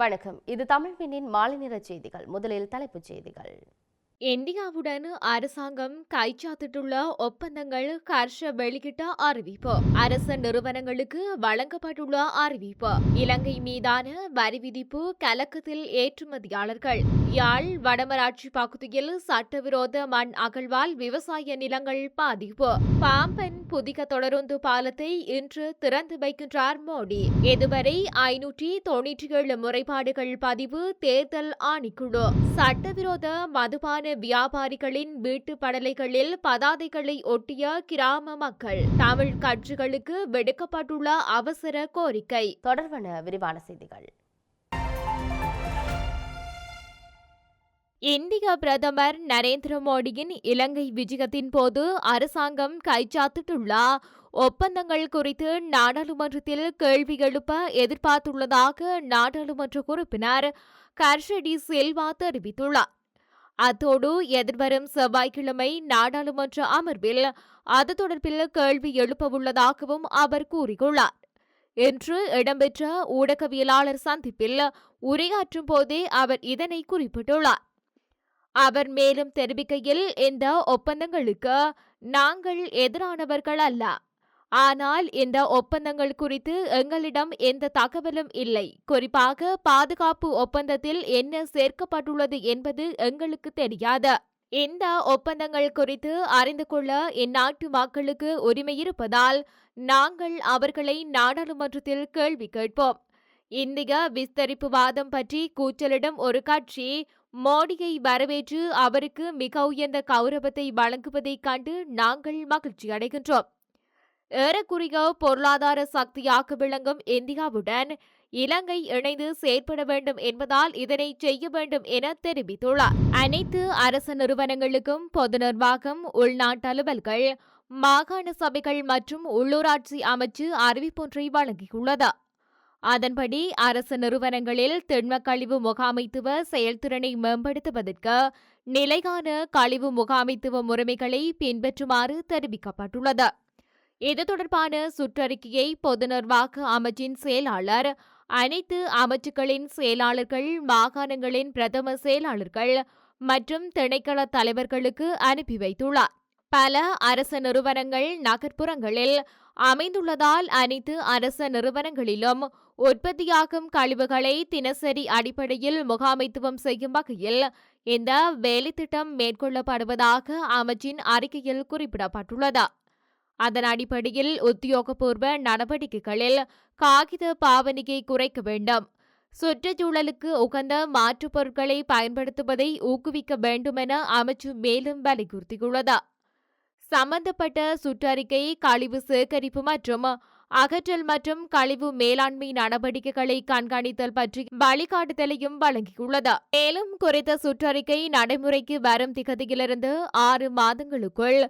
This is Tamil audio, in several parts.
வணக்கம். இது தமிழ் மின்னின் மாலை நேர செய்திகள். முதலில் தலைப்புச் செய்திகள். இந்தியாவுடன் அரசாங்கம் கைச்சாத்திட்டுள்ள ஒப்பந்தங்கள் கர்ஷ வெளியிட்ட அறிவிப்பு. அரச நிறுவனங்களுக்கு வழங்கப்பட்டுள்ள அறிவிப்பு. இலங்கை மீதான வரி விதிப்பு கலக்கத்தில் ஏற்றுமதியாளர்கள். யாழ் வடமராட்சி பகுதியில் சட்டவிரோத மண் அகழ்வால் விவசாய நிலங்கள் பாதிப்பு. பாம்பன் புதிக தொடருந்து பாலத்தை இன்று திறந்து வைக்கின்றார் மோடி. இதுவரை ஐநூற்றி தொன்னூற்றி ஏழு முறைப்பாடுகள் பதிவு தேர்தல் ஆணைக்குழு. சட்டவிரோத மதுபான வியாபாரிகளின் வீட்டு படலைகளில் பதாதைகளை ஒட்டிய கிராம மக்கள் தமிழ் கட்சிகளுக்கு விடுக்கப்பட்டுள்ள அவசர கோரிக்கை. தொடர்பான விரிவான செய்திகள். இந்திய பிரதமர் நரேந்திர மோடியின் இலங்கை விஜயத்தின் போது அரசாங்கம் கைச்சாத்திட்டுள்ள. ஒப்பந்தங்கள் குறித்து நாடாளுமன்றத்தில் கேள்வி எழுப்ப எதிர்பார்த்துள்ளதாக நாடாளுமன்ற உறுப்பினர் கர்ஷடி செல்வா தெரிவித்துள்ளார். அத்தோடு எதிர்வரும் செவ்வாய்க்கிழமை நாடாளுமன்ற அமர்வில் அது தொடர்பில் கேள்வி எழுப்பவுள்ளதாகவும் அவர் கூறியுள்ளார். இன்று இடம்பெற்ற ஊடகவியலாளர் சந்திப்பில் உரையாற்றும் போதே அவர் இதனை குறிப்பிட்டுள்ளார். அவர் மேலும் தெரிவிக்கையில் இந்த ஒப்பந்தங்களுக்கு நாங்கள் எதிரானவர்கள் அல்ல. ஆனால் இந்த ஒப்பந்தங்கள் குறித்து எங்களிடம் எந்த தகவலும் இல்லை. குறிப்பாக பாதுகாப்பு ஒப்பந்தத்தில் என்ன சேர்க்கப்பட்டுள்ளது என்பது எங்களுக்கு தெரியாது. இந்த ஒப்பந்தங்கள் குறித்து அறிந்து கொள்ள இந்நாட்டு மக்களுக்கு உரிமை இருப்பதால் நாங்கள் அவர்களை நாடாளுமன்றத்தில் கேள்வி கேட்போம். இந்திய விஸ்தரிப்பு வாதம் பற்றி கூச்சலிடும் ஒரு கட்சி மோடியை வரவேற்று அவருக்கு மிக உயர்ந்த கௌரவத்தை வழங்குவதைக் கண்டு நாங்கள் மகிழ்ச்சி அடைகின்றோம் ஏறக்குறைய பொருளாதார சக்தியாக விளங்கும் இந்தியாவுடன் இலங்கை இணைந்து செயற்பட வேண்டும் என்பதால் இதனை செய்ய வேண்டும் என தெரிவித்துள்ளார். அனைத்து அரசு நிறுவனங்களுக்கும் பொது நிர்வாகம் உள்நாட்டு அலுவல்கள் மாகாண சபைகள் மற்றும் உள்ளூராட்சி அமைச்சு அறிவிப்பொன்றை வழங்கியுள்ளது. அதன்படி அரசு நிறுவனங்களில் திண்ம கழிவு முகாமைத்துவ செயல்திறனை மேம்படுத்துவதற்கு நிலையான கழிவு முகாமைத்துவ முறைமைகளை பின்பற்றுமாறு தெரிவிக்கப்பட்டுள்ளது. இது தொடர்பான சுற்றறிக்கையை பொது நிர்வாக அமைச்சின் செயலாளர் அனைத்து அமைச்சுக்களின் செயலாளர்கள் மாகாணங்களின் பிரதம செயலாளர்கள் மற்றும் திணைக்கள தலைவர்களுக்கு அனுப்பி வைத்துள்ளார். பல அரச நிறுவனங்கள் நகர்ப்புறங்களில் அமைந்துள்ளதால் அனைத்து அரச நிறுவனங்களிலும் உற்பத்தியாகும் கழிவுகளை தினசரி அடிப்படையில் முகாமைத்துவம் செய்யும் வகையில் இந்த வேலைத்திட்டம் மேற்கொள்ளப்படுவதாக அமைச்சின் அறிக்கையில் குறிப்பிடப்பட்டுள்ளது. அதன் அடிப்படையில் உத்தியோகபூர்வ நடவடிக்கைகளில் காகித பாவனையை குறைக்க வேண்டும். சுற்றுச்சூழலுக்கு உகந்த மாற்றுப் பொருட்களை பயன்படுத்துவதை ஊக்குவிக்க வேண்டுமென அமைச்சு மேலும் வலியுறுத்தியுள்ளது. சம்பந்தப்பட்ட சுற்றறிக்கை கழிவு சேகரிப்பு மற்றும் அகற்றல் மற்றும் கழிவு மேலாண்மை நடவடிக்கைகளை கண்காணித்தல் பற்றி வழிகாட்டுதலையும் வழங்கியுள்ளது. மேலும் குறித்த சுற்றறிக்கை நடைமுறைக்கு வரும் திகதியிலிருந்து ஆறு மாதங்களுக்குள்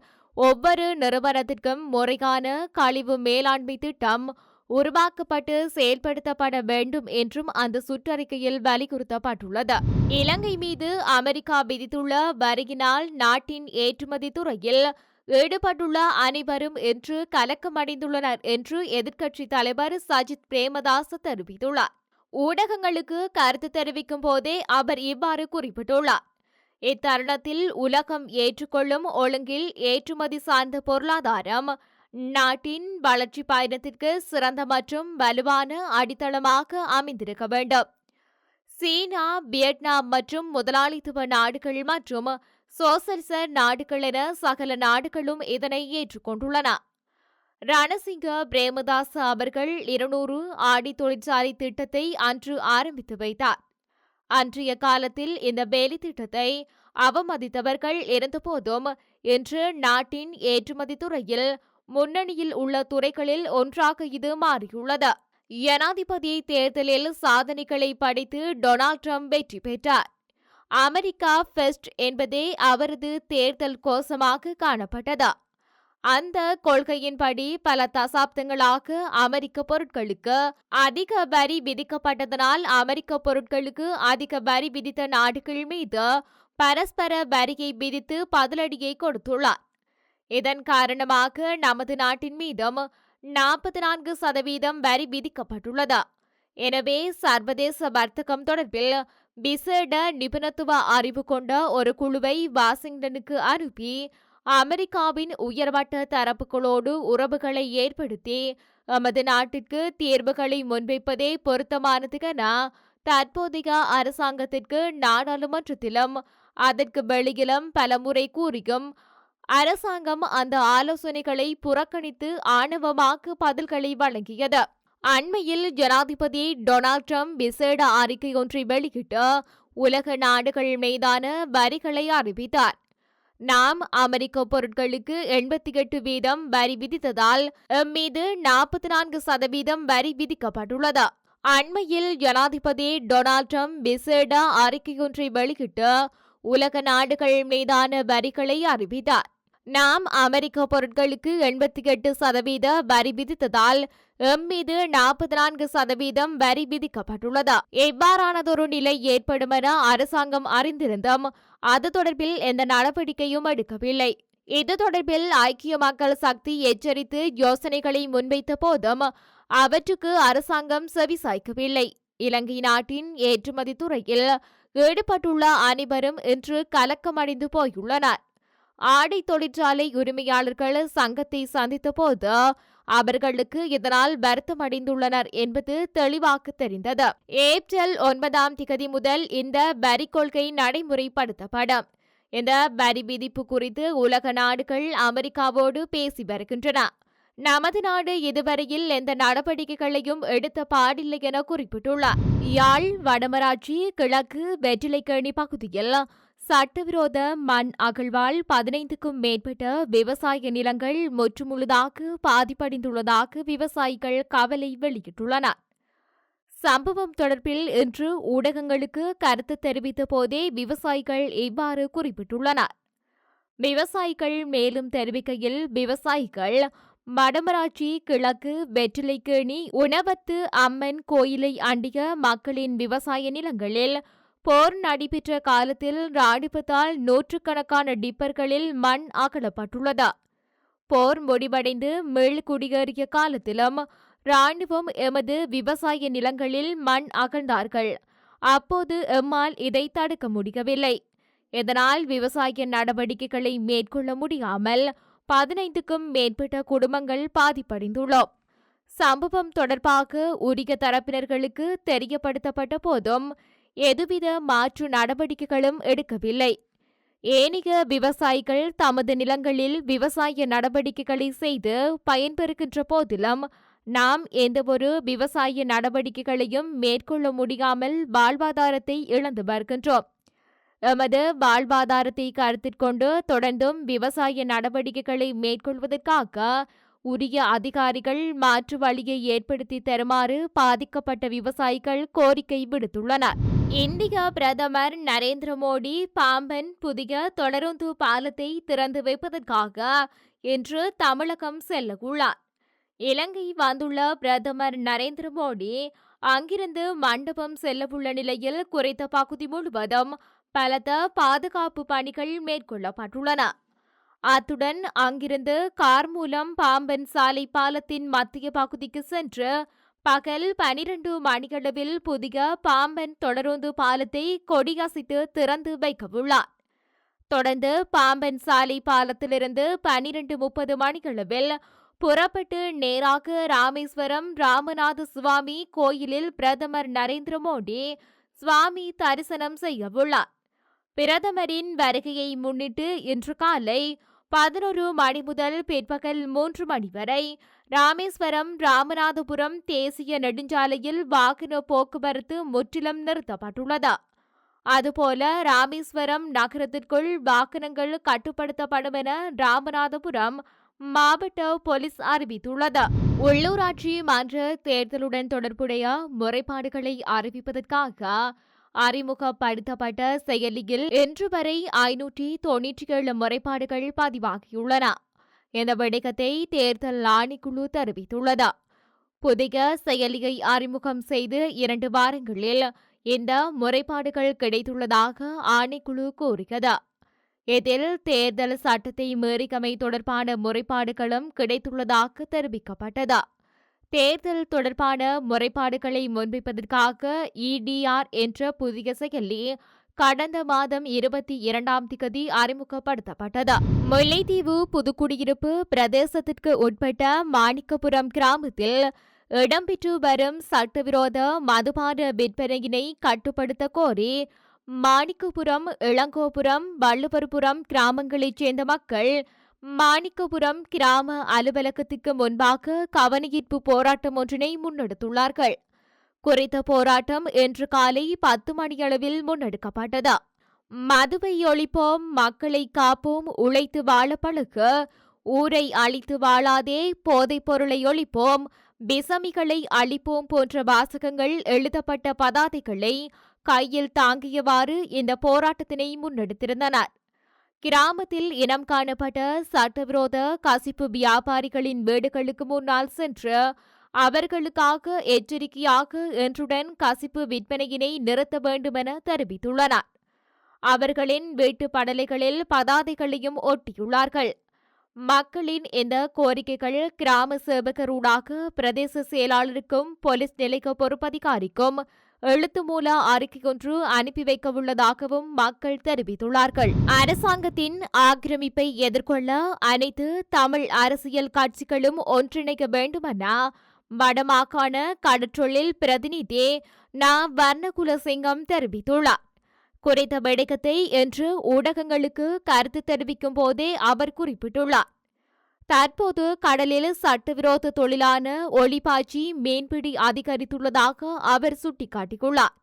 ஒவ்வொரு நிறுவனத்திற்கும் முறையான கழிவு மேலாண்மை திட்டம் உருவாக்கப்பட்டு செயல்படுத்தப்பட வேண்டும் என்றும் அந்த சுற்றறிக்கையில் வலியுறுத்தப்பட்டுள்ளது. இலங்கை மீது அமெரிக்கா விதித்துள்ள வரியினால் நாட்டின் ஏற்றுமதி துறையில் ஈடுபட்டுள்ள அனைவரும் என்று கலக்கமடைந்துள்ளனர் என்று எதிர்க்கட்சித் தலைவர் சஜித் பிரேமதாஸ் தெரிவித்துள்ளார். ஊடகங்களுக்கு கருத்து தெரிவிக்கும் போதே அவர் இவ்வாறு குறிப்பிட்டுள்ளார். இத்தருணத்தில் உலகம் ஏற்றுக்கொள்ளும் ஒழுங்கில் ஏற்றுமதி சார்ந்த பொருளாதாரம் நாட்டின் வளர்ச்சி பயணத்திற்கு சிறந்த மற்றும் வலுவான அடித்தளமாக அமைந்திருக்க வேண்டும். சீனா வியட்நாம் மற்றும் முதலாளித்துவ நாடுகள் மற்றும் சோசலிச நாடுகள் என சகல நாடுகளும் இதனை ஏற்றுக்கொண்டுள்ளன. ரணசிங்க பிரேமதாஸ் அவர்கள் இருநூறு ஆடி தொழிற்சாலை திட்டத்தை அன்று ஆரம்பித்து வைத்தார். அன்றைய காலத்தில் இந்த வேலை திட்டத்தை அவமதித்தவர்கள் இருந்தபோதும் இன்று நாட்டின் ஏற்றுமதி துறையில் முன்னணியில் உள்ள துறைகளில் ஒன்றாக இது மாறியுள்ளது. ஜனாதிபதி தேர்தலில் சாதனைகளை படித்து டொனால்ட் ட்ரம்ப் வெற்றி பெற்றார். அமெரிக்கா ஃபெஸ்ட் என்பதே அவரது தேர்தல் கோஷமாக காணப்பட்டது. அந்த கொள்கையின்படி பல தசாப்தங்களாக அமெரிக்க பொருட்களுக்கு அதிக வரி விதிக்கப்பட்டதனால் அமெரிக்க பொருட்களுக்கு அதிக வரி விதித்த நாடுகள் மீது பரஸ்பர வரியை விதித்து பதிலடியை கொடுத்துள்ளார். இதன் காரணமாக நமது நாட்டின் மீதும் நாற்பத்தி நான்கு சதவீதம் வரி விதிக்கப்பட்டுள்ளது. எனவே சர்வதேச வர்த்தகம் தொடர்பில் விசேட நிபுணத்துவ அறிவு கொண்ட ஒரு குழுவை வாஷிங்டனுக்கு அனுப்பி அமெரிக்காவின் உயர்மட்ட தரப்புகளோடு உறவுகளை ஏற்படுத்தி எமது நாட்டிற்கு தீர்வுகளை முன்வைப்பதே பொருத்தமானது என தற்போதைய அரசாங்கத்திற்கு நாடாளுமன்றத்திலும் அதற்கு வெளியிலும் பலமுறை கூறியும் அரசாங்கம் அந்த ஆலோசனைகளை புறக்கணித்து ஆணவமாக பதில்களை வழங்கியது. அண்மையில் ஜனாதிபதி டொனால்ட் ட்ரம்ப் விசேட அறிக்கை ஒன்றை வெளியிட்டு உலக நாடுகள் மீதான வரிகளை அறிவித்தார். நாம் அமெரிக்க பொருட்களுக்கு எண்பத்தி எட்டு வீதம் வரி விதித்ததால் எம் மீது நாற்பத்தி நான்கு சதவீதம் வரி விதிக்கப்பட்டுள்ளது. அண்மையில் ஜனாதிபதி டொனால்ட் ட்ரம்ப் விசேட அறிக்கையொன்றை வெளியிட்டு உலக நாடுகள் மீதான வரிகளை அறிவித்தார். நாம் அமெரிக்க பொருட்களுக்கு எண்பத்தி எட்டு சதவீத வரி விதித்ததால் எம் மீது நாற்பத்தி நான்கு சதவீதம் வரி விதிக்கப்பட்டுள்ளது. எவ்வாறானதொரு நிலை ஏற்படும் என அரசாங்கம் அறிந்திருந்தும் அது தொடர்பில் எந்த நடவடிக்கையும் எடுக்கவில்லை. இது தொடர்பில் ஐக்கிய மக்கள் சக்தி எச்சரித்து யோசனைகளை முன்வைத்த போதும் அவற்றுக்கு அரசாங்கம் செவிசாய்க்கவில்லை. இலங்கை நாட்டின் ஏற்றுமதி துறையில் ஈடுபட்டுள்ள அனைவரும் இன்று கலக்கமடைந்து போயுள்ளனர். ஆடை தொழிற்சாலை உரிமையாளர்கள் சங்கத்தை சந்தித்த போது அவர்களுக்கு இதனால் வருத்தமடைந்துள்ளனர் என்பது தெளிவாக தெரிந்தது. ஏப்ரல் ஒன்பதாம் திகதி முதல் இந்த வரி கொள்கை நடைமுறைப்படுத்தப்படும். இந்த வரி விதிப்பு குறித்து உலக நாடுகள் அமெரிக்காவோடு பேசி வருகின்றன. நமது நாடு இதுவரையில் எந்த நடவடிக்கைகளையும் எடுத்த பாடில்லை என குறிப்பிட்டுள்ளார். யாழ் வடமராட்சி கிழக்கு வெற்றிலைக்கேணி பகுதியில் சட்டவிரோத மண் அகழ்வால் பதினைந்துக்கும் மேற்பட்ட விவசாய நிலங்கள் முற்றுமுழுதாக பாதிப்படைந்துள்ளதாக விவசாயிகள் கவலை வெளியிட்டுள்ளனர். சம்பவம் தொடர்பில் இன்று ஊடகங்களுக்கு கருத்து தெரிவித்த போதே விவசாயிகள் இவ்வாறு குறிப்பிட்டுள்ளனர். விவசாயிகள் மேலும் தெரிவிக்கையில் விவசாயிகள் வடமராட்சி கிழக்கு வெற்றிலைக்கேணி உணவத்து அம்மன் கோயிலை அண்டிய மக்களின் விவசாய நிலங்களில். போர் நடைபெற்ற காலத்தில் ராணுவத்தால் நூற்றுக்கணக்கான டிப்பர்களில் மண் அகலப்பட்டுள்ளது. போர் முடிவடைந்து மீள் குடியேறிய காலத்திலும் ராணுவம் எமது விவசாய நிலங்களில் மண் அகழ்ந்தார்கள். அப்போது எம்மால் இதை தடுக்க முடியவில்லை. இதனால் விவசாய நடவடிக்கைகளை மேற்கொள்ள முடியாமல் பதினைந்துக்கும் மேற்பட்ட குடும்பங்கள் பாதிப்படைந்துள்ளோம். சம்பவம் தொடர்பாக உரிய தரப்பினர்களுக்கு தெரியப்படுத்தப்பட்ட போதும் எதுவித மாற்று நடவடிக்கைகளும் எடுக்கவில்லை. ஏனைய விவசாயிகள் தமது நிலங்களில் விவசாய நடவடிக்கைகளை செய்து பயன்பெறுகின்ற போதிலும் நாம் எந்தவொரு விவசாய நடவடிக்கைகளையும் மேற்கொள்ள முடியாமல் வாழ்வாதாரத்தை இழந்து வருகின்றோம். எமது வாழ்வாதாரத்தை கருத்திற்கொண்டு தொடர்ந்தும் விவசாய நடவடிக்கைகளை மேற்கொள்வதற்காக உரிய அதிகாரிகள் மாற்று வழியை ஏற்படுத்தி தருமாறு பாதிக்கப்பட்ட விவசாயிகள் கோரிக்கை விடுத்துள்ளனர். இந்திய பிரதமர் நரேந்திர மோடி பாம்பன் புதிய தொடருந்து பாலத்தை திறந்து வைப்பதற்காக இன்று தமிழகம் செல்லவுள்ளார். இலங்கை வந்துள்ள பிரதமர் நரேந்திர மோடி அங்கிருந்து மண்டபம் செல்லவுள்ள நிலையில் குறைத்த பகுதி முழுவதும் பலத்த பாதுகாப்பு பணிகள் மேற்கொள்ளப்பட்டுள்ளன. அத்துடன் அங்கிருந்து கார் மூலம் பாம்பன் சாலை பாலத்தின் மத்திய பகுதிக்கு சென்று பகல் பனிரெண்டு மணியளவில் புதிய பாம்பன் தொடருந்து பாலத்தை கொடியசைத்து திறந்து வைக்கவுள்ளார். தொடர்ந்து பாம்பன் சாலை பாலத்திலிருந்து பனிரெண்டு முப்பது மணியளவில் புறப்பட்டு நேராக ராமேஸ்வரம் ராமநாத சுவாமி கோயிலில் பிரதமர் நரேந்திர மோடி சுவாமி தரிசனம் செய்யவுள்ளார். பிரதமரின் வருகையை முன்னிட்டு இன்று காலை பதினொரு மணி முதல் பிற்பகல் மூன்று மணி வரை ராமேஸ்வரம் ராமநாதபுரம் தேசிய நெடுஞ்சாலையில் வாகன போக்குவரத்து முற்றிலும் நிறுத்தப்பட்டுள்ளது. அதுபோல ராமேஸ்வரம் நகரத்திற்குள் வாகனங்கள் கட்டுப்படுத்தப்படும் என ராமநாதபுரம் மாவட்ட போலீஸ் அறிவித்துள்ளது. உள்ளூராட்சி மன்ற தேர்தலுடன் தொடர்புடைய முறைப்பாடுகளை அறிவிப்பதற்காக அறிமுகப்படுத்தப்பட்ட செயலியில் இன்று வரை ஐநூற்றி தொன்னூற்றி ஏழு முறைப்பாடுகள் பதிவாகியுள்ளன. இந்த விடயத்தை தேர்தல் ஆணைக்குழு தெரிவித்துள்ளது. புதிய செயலியை அறிமுகம் செய்து இரண்டு வாரங்களில் இந்த முறைப்பாடுகள் கிடைத்துள்ளதாக ஆணைக்குழு கூறியது இதில் தேர்தல் சட்டத்தை மீறிக்கமை தொடர்பான முறைப்பாடுகளும் கிடைத்துள்ளதாக தெரிவிக்கப்பட்டது. தேர்தல் தொடர்பான முறைப்பாடுகளை முன்வைப்பதற்காக இடிஆர் என்ற புதிய செயலி கடந்த மாதம் இருபத்தி இரண்டாம் திகதி அறிமுகப்படுத்தப்பட்டது. முல்லைத்தீவு புதுக்குடியிருப்பு பிரதேசத்திற்கு உட்பட்ட மாணிக்கபுரம் கிராமத்தில் இடம்பெற்று வரும் சட்டவிரோத மதுபான விற்பனையினை கட்டுப்படுத்த கோரி மாணிக்கபுரம் இளங்கோபுரம் வள்ளுவர்புரம் கிராமங்களைச் சேர்ந்த மக்கள் மாணிக்கபுரம் கிராம அலுவலகத்துக்கு முன்பாக கவனஈர்ப்பு போராட்டம் ஒன்றினை முன்னெடுத்துள்ளார்கள். குறித்த போராட்டம் இன்று காலை பத்து மணியளவில் முன்னெடுக்கப்பட்டது. மதுவை ஒழிப்போம் மக்களை காப்போம் உழைத்து வாழ பழக ஊரை அழித்து வாழாதே போதைப் பொருளை ஒழிப்போம் பிசமிகளை அழிப்போம் போன்ற வாசகங்கள் எழுதப்பட்ட பதாதைகளை கையில் தாங்கியவாறு இந்த போராட்டத்தினை முன்னெடுத்திருந்தனர். கிராமத்தில் இனம் காணப்பட்ட சட்டவிரோத கசிப்பு வியாபாரிகளின் வீடுகளுக்கு முன்னால் சென்று அவர்களுக்காக எச்சரிக்கையாக என்றுடன் கசிப்பு விற்பனையினை நிறுத்த வேண்டுமென தெரிவித்துள்ளனர். அவர்களின் வீட்டு படலைகளில் பதாதைகளையும் ஒட்டியுள்ளார்கள். மக்களின் இந்த கோரிக்கைகள் கிராம சேவகரூடாக பிரதேச செயலாளருக்கும் போலீஸ் நிலைய பொறுப்பதிகாரிக்கும் எழுத்து மூல அறிக்கையொன்று அனுப்பி வைக்கவுள்ளதாகவும் மக்கள் தெரிவித்துள்ளார்கள். அரசாங்கத்தின் ஆக்கிரமிப்பை எதிர்கொள்ள அனைத்து தமிழ் அரசியல் கட்சிகளும் ஒன்றிணைக்க வேண்டுமென வடமாகாண கடற்றொழில் பிரதிநிதி ந. வர்ணகுலசிங்கம் தெரிவித்துள்ளார். குறித்த வெடிக்கத்தை இன்று ஊடகங்களுக்கு கருத்து தெரிவிக்கும் போதே அவர் குறிப்பிட்டுள்ளார். தற்போது கடலில் சட்டவிரோத தொழிலான ஒளிபாய்ச்சி மீன்பிடி அதிகரித்துள்ளதாக அவர் சுட்டிக்காட்டியுள்ளார்.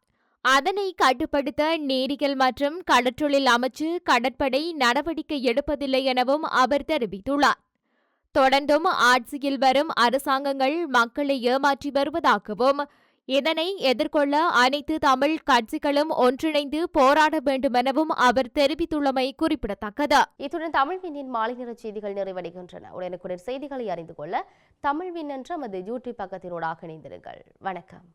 அதனை கட்டுப்படுத்த நீரியல் மற்றும் கடற்றொழில் அமைச்சு கடற்படை நடவடிக்கை எடுப்பதில்லை எனவும் அவர் தெரிவித்துள்ளார். தொடர்ந்தும் ஆட்சியில் வரும் அரசாங்கங்கள் மக்களை ஏமாற்றி வருவதாகவும் இதனை எதிர்கொள்ள அனைத்து தமிழ் கட்சிகளும் ஒன்றிணைந்து போராட வேண்டுமெனவும் அவர் தெரிவித்துள்ளமை குறிப்பிடத்தக்கது. இத்துடன் தமிழ் விண்ணின் மாலை நிற செய்திகள் நிறைவடைகின்றன. உடனுக்குடன் செய்திகளை அறிந்து கொள்ள தமிழ் விண் என்ற நமது யூடியூப் பக்கத்தினூடாக இணைந்திருங்கள். வணக்கம்.